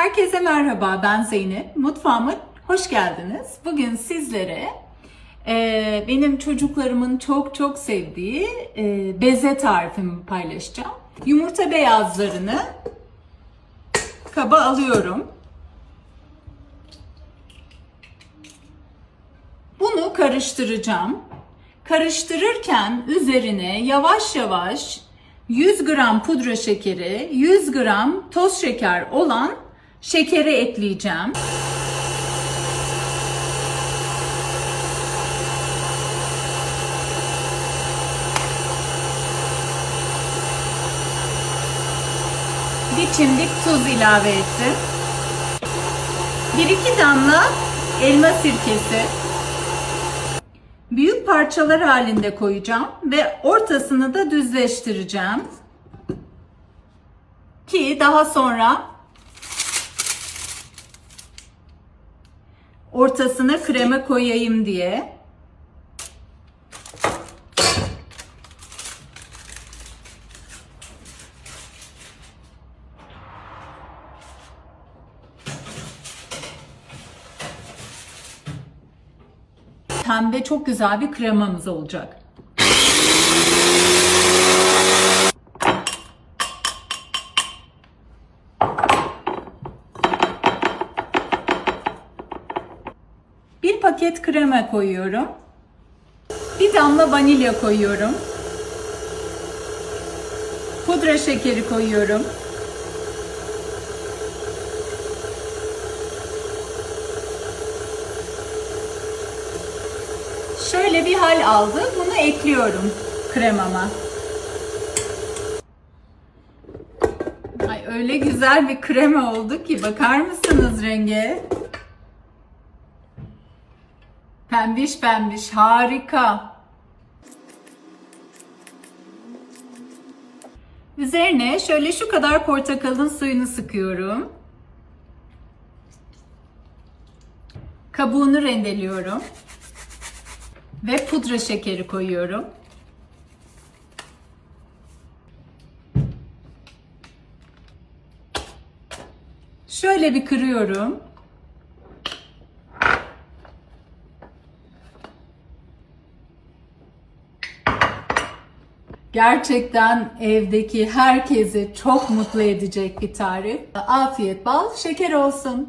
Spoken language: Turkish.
Herkese merhaba, ben Zeynep. Mutfağıma hoş geldiniz. Bugün sizlere e, benim çocuklarımın çok çok sevdiği e, beze tarifimi paylaşacağım. Yumurta beyazlarını kaba alıyorum. Bunu karıştıracağım. Karıştırırken üzerine yavaş yavaş 100 gram pudra şekeri, 100 gram toz şeker olan şekeri ekleyeceğim. Bir çimdik tuz ilave ettim. 1-2 damla elma sirkesi. Büyük parçalar halinde koyacağım ve ortasını da düzleştireceğim. Ki daha sonra ortasına krema koyayım diye. Pembe çok güzel bir kremamız olacak. Bir paket krema koyuyorum. Bir damla vanilya koyuyorum. Pudra şekeri koyuyorum. Şöyle bir hal aldı. Bunu ekliyorum kremama. Ay öyle güzel bir krema oldu ki bakar mısınız renge? Pembiş pembiş harika. Üzerine şöyle şu kadar portakalın suyunu sıkıyorum. Kabuğunu rendeliyorum. Ve pudra şekeri koyuyorum. Şöyle bir kırıyorum. Gerçekten evdeki herkesi çok mutlu edecek bir tarif. Afiyet bal şeker olsun.